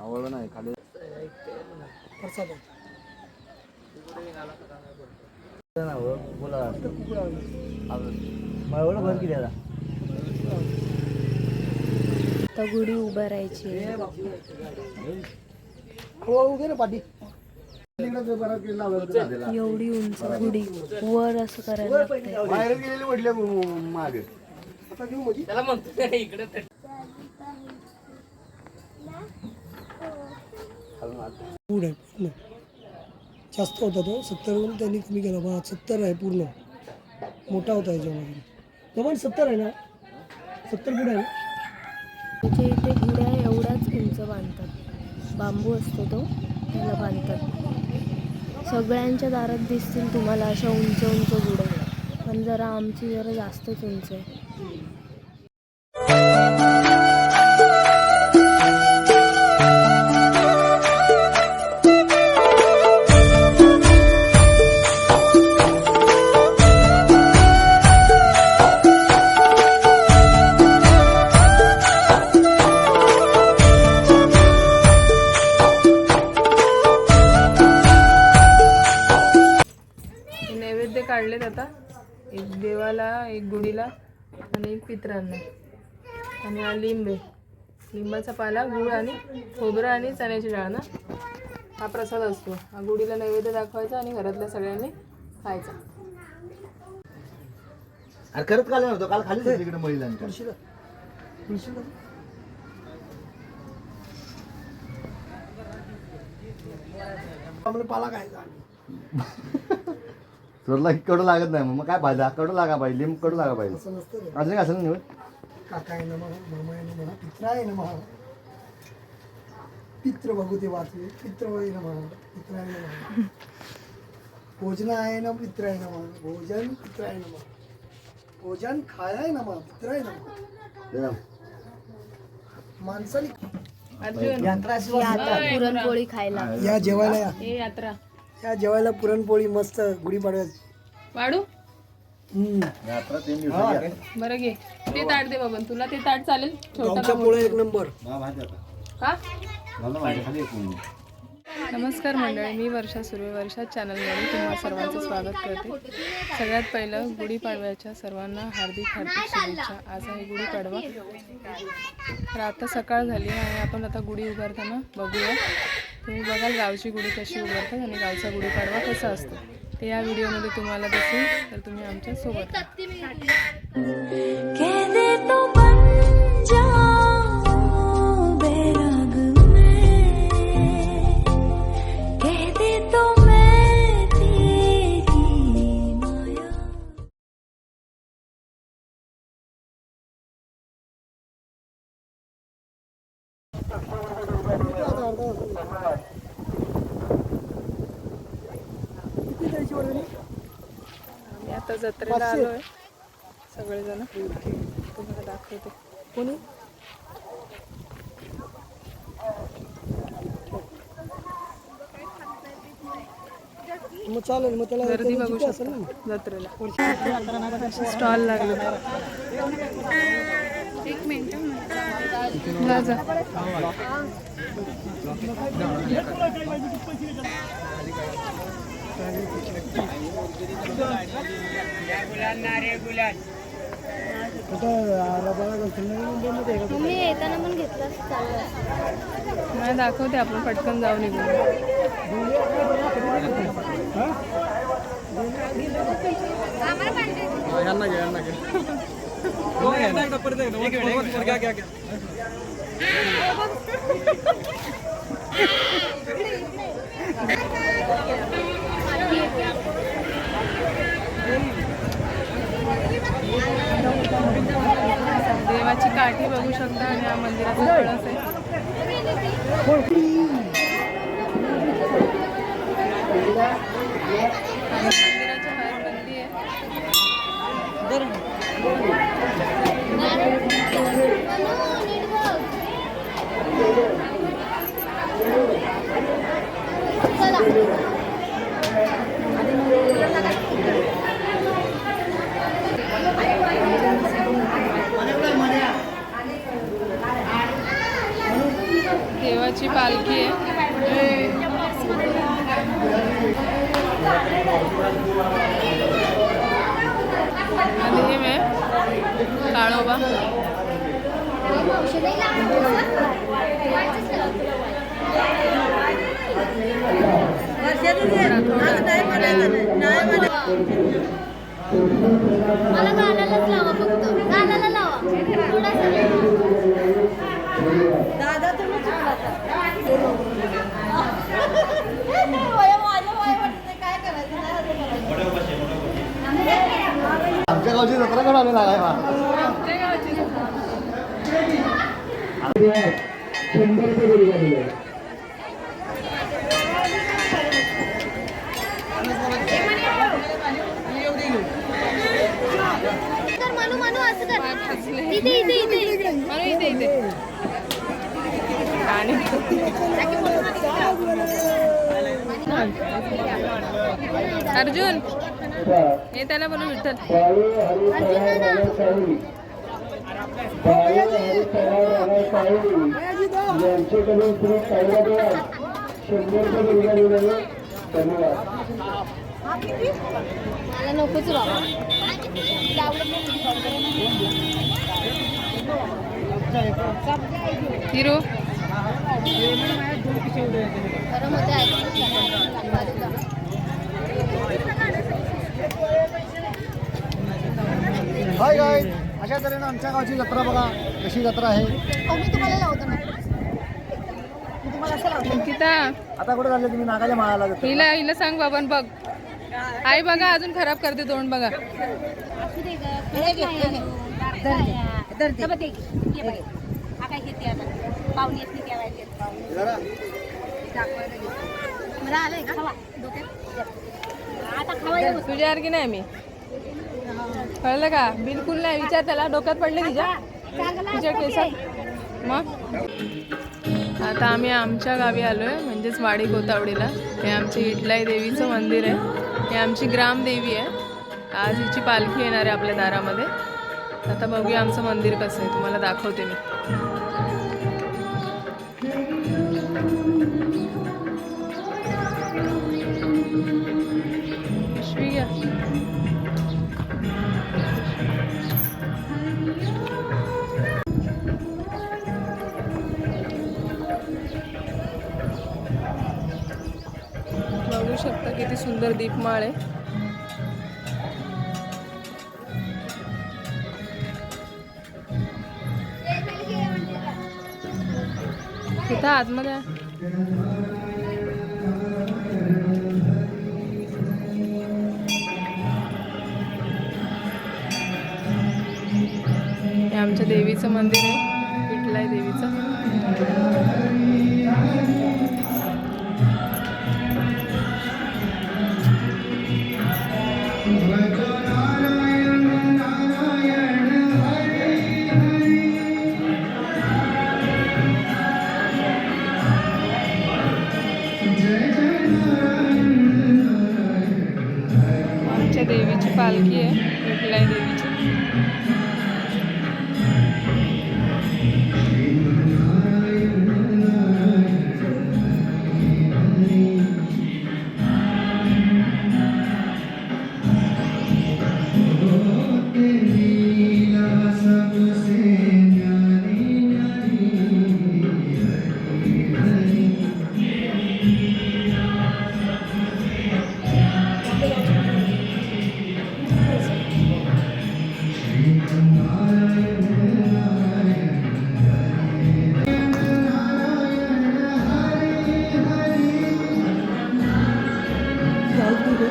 आवडलं नाही खाली बोला भर किती आता तर गुढी उभं राहायची. हो उभे ना पाठी एवढी उंच गुढी. वर असं करायला बाहेर गेलेले म्हटले मागे. आता घेऊ मध्ये पूर्ण आहे पूर्ण जास्त होता तो. सत्तरवरून त्यांनी कमी केला. बा सत्तर आहे पूर्ण. मोठा होता याच्यामध्ये. तो पण सत्तर आहे ना? सत्तर पुढे आहे त्याच्या इथे गुड्या एवढाच उंच बांधतात. बांबू असतो तो त्याला बांधतात. सगळ्यांच्या दारात दिसतील तुम्हाला अशा उंच उंच गुड्या पण जरा आमची जरा जास्तच उंच आहे. एक देवाला एक गुढीला आणि एक पित्रांना. आणि हा लिंब आहे. लिंबाचा पाला गुळ आणि खोबरं आणि चण्याची डाळ ना? हा प्रसाद असतो. हा गुढीला नैवेद्य दाखवायचा आणि घरातल्या सगळ्यांनी खायचा. अरे करत काल नव्हतं? काल इकडे महिलांच्या. आम्हाला पाला खायचा. तुला कडू लागत नाही. मग काय फायदा? कडू लागा पाहिजे लिंब कडू लागा पाहिजे असं नसतं रे. अजून काय असेल ना काकाय नमः मामाय नमः पित्राय नमः. पित्र भगवते वाचवे पित्रवय नमः पित्राय नमः. भोजनाय नम पित्राय नमः. भोजन पित्राय नमः. भोजन खायाय नमः पित्राय नमः. माणसाने अर्जुन पुरणपोळी खायला. या जेवायला या. हे यात्रा. या जेवायला पुरणपोळी मस्त गुढीपाडव्यात वाढू हम्म. यात्रा तीन दिवसाची बरं घे. ते ताट दे बाबा तुला ते ताट चालेल. छोटा गावच्या का पोळ्या एक नंबर. मला माहिती आता. हा? मला माहिती खाली एक मिनिट. नमस्कार मंडळी मी वर्षा सुर्वे वर्षा चॅनलमध्ये तुम्हा सर्वांचं स्वागत करते. सगळ्यात पहिलं गुढीपाडव्याच्या सर्वांना हार्दिक हार्दिक शुभेच्छा. आज आहे गुढीपाडवा तर आता सकाळ झाली आणि आपण आता गुढी उभारताना बघूया. तुम्ही बघाल गावची गुढी कशी उभारतात आणि गावचा गुढीपाडवा कसा असतो. ते या व्हिडिओमध्ये तुम्हाला दिसेल. तर तुम्ही आमच्यासोबत आम्ही आता जत्रेला आलो आहे सगळेजण. तुम्हाला दाखवते. कोणी? मग चालेल मग त्याला गर्दी बघू शकता. जत्रेला. स्टॉल लागले. एक मिनिट तुम्ही येताना पण घेतलं नाही दाखवते आपण पटकन जाऊ निघून देवाची काठी बघू शकता आणि हा मंदिराचा कळस आहे. पालखी आहे आणि हे मी काळोबा मला गाण्यालाच लावा फक्त गाण्याला लावा. थोडासा. दादा तुम्ही काय आमच्या गावची जत्रा कडे आलेला आहे हा? कर मनू मनू असं कर. इथे इथे इथे म्हणून इथे इथे आणि अर्जुन हे. त्याला बोलू विठ्ठल यांच्याकडून शंभर रुपये धन्यवाद. नकोच हिरो हाय गाय अशा तऱ्हेनं आमच्या गावची जत्रा बघा कशी जत्रा आहे. अंकिता आता कुठे झाले तुम्ही? नागाच्या माळाला जत्रा. हिला हिला सांग बाबा बघ. आई बघा अजून खराब करते तोंड बघा. आलंय का? आता खवा तुझ्यासारखी नाही मी? कळलं का? बिलकुल नाही. विचार त्याला. डोक्यात पडले तिच्या तुझ्या केसात. मग? आता आम्ही आमच्या गावी आलो आहे म्हणजेच वाडी कोतावडीला हे आमची इटलाई देवीचं मंदिर आहे. हे आमची ग्रामदेवी आहे. आज हिची पालखी येणार आहे आपल्या दारामध्ये. आता बघूया आमचं मंदिर कसं आहे. तुम्हाला दाखवते मी. बघू शकता किती सुंदर दीपमाळ आहे. तिथं आतमध्ये आमच्या देवीचं मंदिर आहे. विठलाई देवीचं. आमच्या तिकडे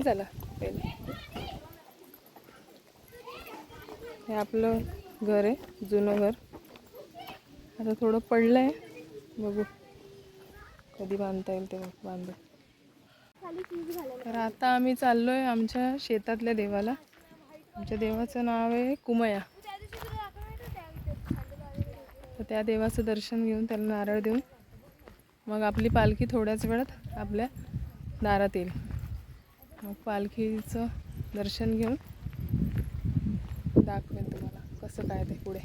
चला. पहिले हे आपलं घर आहे जुनं घर. आता थोडं पडलं आहे बघू. कधी बांधता येईल ते बांधू. तर आता आम्ही चाललो आहे आमच्या शेतातल्या देवाला. आमच्या देवाचं नाव आहे कुमया. तर त्या देवाचं दर्शन घेऊन त्याला नारळ देऊन मग आपली पालखी थोड्याच वेळात आपल्या दारात येईल. मग पालखीचं दर्शन घेऊन दाखवेन तुम्हाला कसं काय ते पुढे.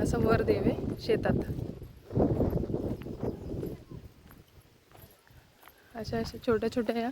बघा असं वर देवे शेतात. अशा अशा छोट्या छोट्या या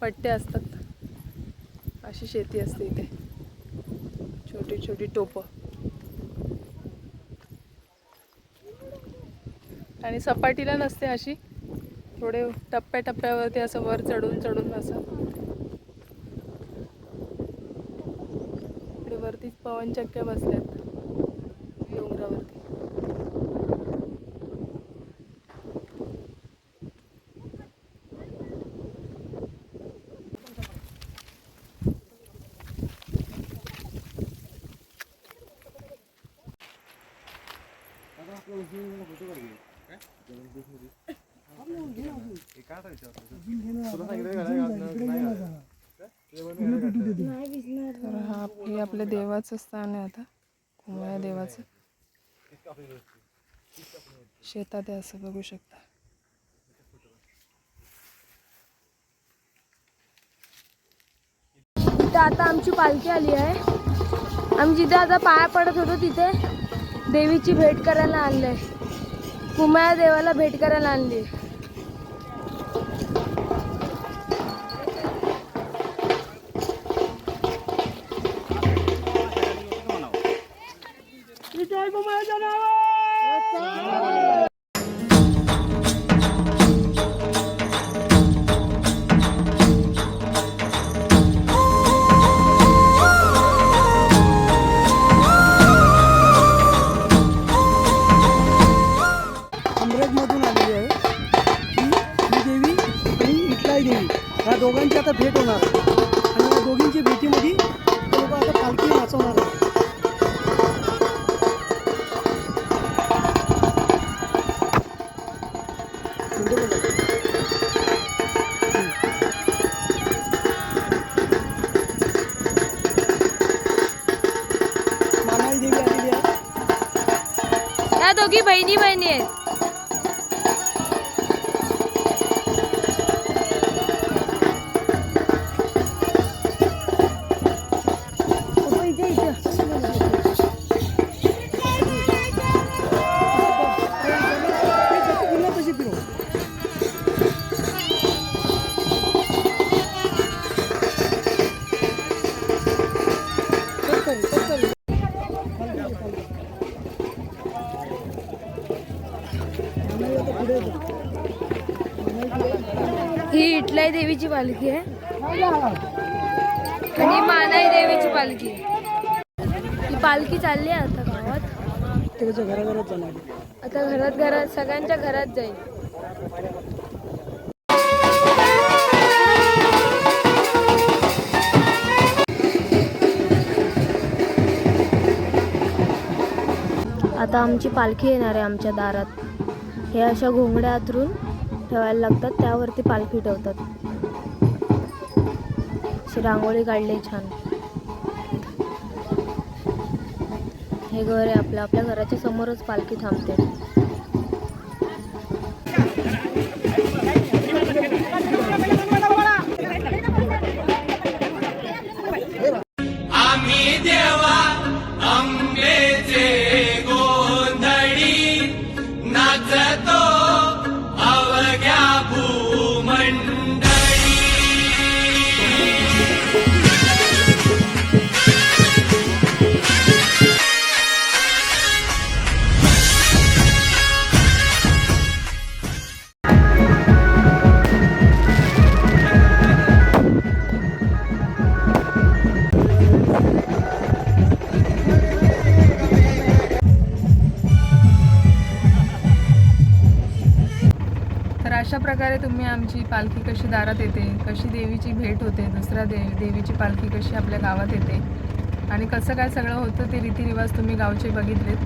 पट्ट्या असतात. अशी शेती असते इथे. छोटी छोटी टोपं. आणि सपाटीला नसते अशी. थोडे टप्प्या टप्प्यावरती असं वर चढून चढून असं. इकडे वरतीच पवनचक्क्या बसल्यात डोंगरावरती हा हे आपल्या देवाचं स्थान आहे आता. कुंभया देवाचं शेतात आहे असं बघू शकता. इथं आता आमची पालखी आली आहे. आम्ही जिथे आता पाया पडत होतो तिथे देवीची भेट करायला आणलंय. कुमाया देवाला भेट करायला आणली. देवीची पालखी आहे. आणि मानाई देवीची पालखी. ही पालखी चालली आहे आता गावात. आता घरात घरात सगळ्यांच्या घरात जाईल. आता आमची पालखी येणार आहे आमच्या दारात. हे अशा घोंगड्या आतरून ठेवायला लागतात त्यावरती पालखी ठेवतात अशी रांगोळी काढली छान. हे घर आहे आपलं आपल्या घराच्या समोरच पालखी थांबते. तर अशा प्रकारे तुम्ही आमची पालखी कशी दारात येते कशी देवीची भेट होते दुसऱ्या दे देवीची पालखी कशी आपल्या गावात येते आणि कसं काय सगळं होतं ते रीतिरिवाज तुम्ही गावचे बघितलेत.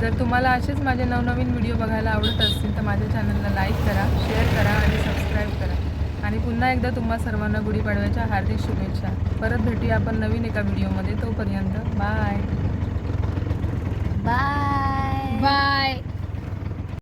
जर तुम्हाला असेच माझे नवनवीन व्हिडिओ बघायला आवडत असतील तर माझ्या चॅनलला लाईक करा शेअर करा आणि सबस्क्राईब करा. आणि पुन्हा एकदा तुम्हा सर्वांना गुढीपाडव्याच्या हार्दिक शुभेच्छा. परत भेटूया आपण नवीन एका व्हिडिओमध्ये. तोपर्यंत बाय. बाय.